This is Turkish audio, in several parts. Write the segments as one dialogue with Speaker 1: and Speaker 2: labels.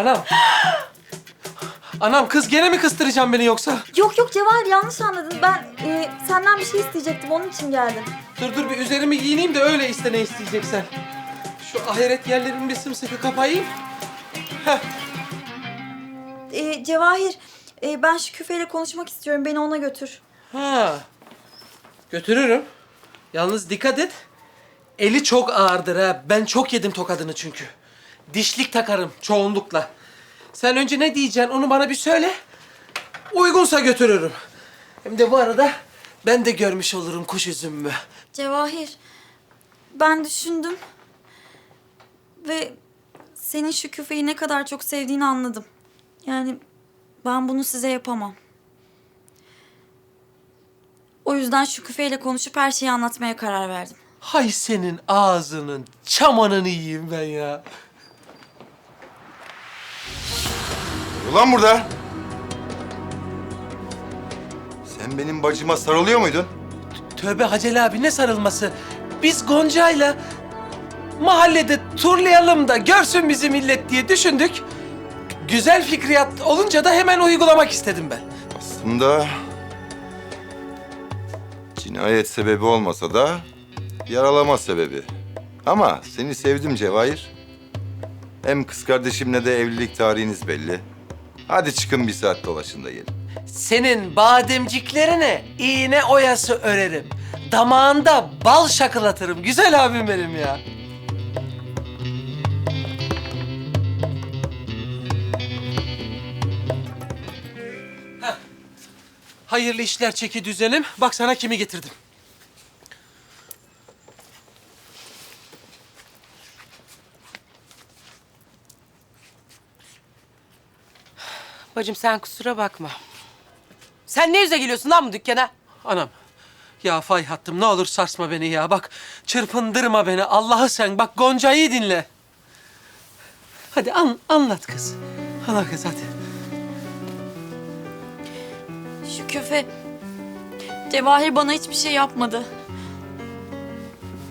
Speaker 1: Anam. Anam kız gene mi kıstıracaksın beni yoksa?
Speaker 2: Yok yok Cevahir yanlış anladın. Ben e, senden bir şey isteyecektim onun için geldim.
Speaker 1: Dur dur bir üzerimi giyineyim de öyle iste ne isteyeceksen. Şu ahiret yerlerimi bir sımsıkı kapayayım. Heh.
Speaker 2: E, Cevahir e, ben şu küfeyle konuşmak istiyorum. Beni ona götür.
Speaker 1: Ha. Götürürüm. Yalnız dikkat et. Eli çok ağırdır ha. Ben çok yedim tokadını çünkü. Dişlik takarım çoğunlukla. Sen önce ne diyeceksin onu bana bir söyle. Uygunsa götürürüm. Hem de bu arada ben de görmüş olurum kuş üzümümü.
Speaker 2: Cevahir ben düşündüm. Ve senin şu küfeyi ne kadar çok sevdiğini anladım. Yani ben bunu size yapamam. O yüzden şu küfeyle konuşup her şeyi anlatmaya karar verdim.
Speaker 1: Hay senin ağzının çamanını yiyeyim ben ya.
Speaker 3: Ulan burada. Sen benim bacıma sarılıyor muydun?
Speaker 1: Tövbe Haceli abi ne sarılması. Biz Gonca'yla mahallede turlayalım da görsün bizi millet diye düşündük. Güzel fikriyat olunca da hemen uygulamak istedim ben.
Speaker 3: Aslında cinayet sebebi olmasa da yaralama sebebi. Ama seni sevdim Cevahir. Hem kız kardeşimle de evlilik tarihiniz belli. Hadi çıkın bir saat dolaşın da gelin.
Speaker 1: Senin bademciklerine iğne oyası örerim. Damağında bal şakılatırım. Güzel abim benim ya. Hayırlı işler çeki düzenim. Bak sana kimi getirdim.
Speaker 4: Bacım sen kusura bakma. Sen ne yüze geliyorsun lan bu dükkana?
Speaker 1: Anam. Ya fay hattım ne olur sarsma beni ya. Bak çırpındırma beni. Allah'ı sen bak Gonca'yı dinle. Hadi an, anlat kız. Anlat kız hadi.
Speaker 2: Şu küfe... Cevahir bana hiçbir şey yapmadı.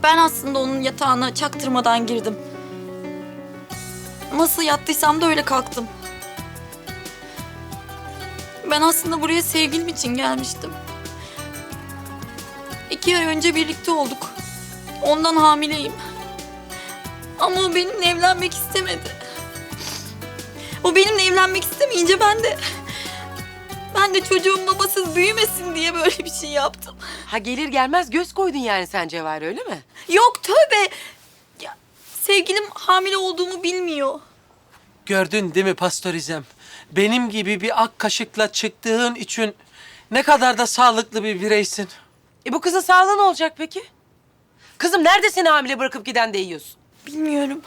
Speaker 2: Ben aslında onun yatağına çaktırmadan girdim. Nasıl yattıysam da öyle kalktım. Ben aslında buraya sevgilim için gelmiştim. İki ay önce birlikte olduk. Ondan hamileyim. Ama o benimle evlenmek istemedi. O benimle evlenmek istemeyince ben de... Ben de çocuğum babasız büyümesin diye böyle bir şey yaptım.
Speaker 4: Ha gelir gelmez göz koydun yani sen Cevahir öyle mi?
Speaker 2: Yok tövbe. Ya, sevgilim hamile olduğumu bilmiyor.
Speaker 1: Gördün değil mi pastorizem? Benim gibi bir ak kaşıkla çıktığın için ne kadar da sağlıklı bir bireysin.
Speaker 4: E bu kızın sağlığı ne olacak peki? Kızım nerede seni hamile bırakıp giden de yiyorsun?
Speaker 2: Bilmiyorum.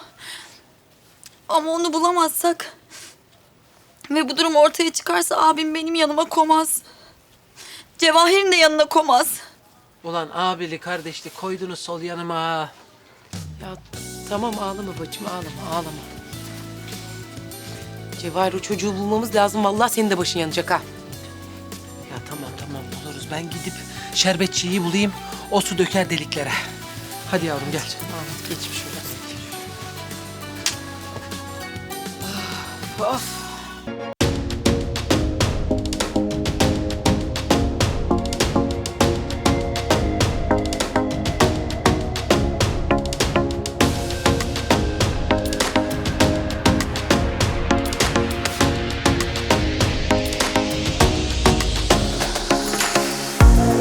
Speaker 2: Ama onu bulamazsak ve bu durum ortaya çıkarsa abim benim yanıma komaz. Cevahir'in de yanına komaz.
Speaker 1: Ulan abili kardeşli koydunuz sol yanıma. ha.
Speaker 4: Ya tamam ağlama bacım ağlama ağlama. Cevahir o çocuğu bulmamız lazım. Vallahi senin de başın yanacak ha.
Speaker 1: Ya tamam tamam buluruz. Ben gidip şerbetçiyi bulayım. O su döker deliklere. Hadi yavrum gel. Ahmet geçmiş şöyle.
Speaker 4: Of.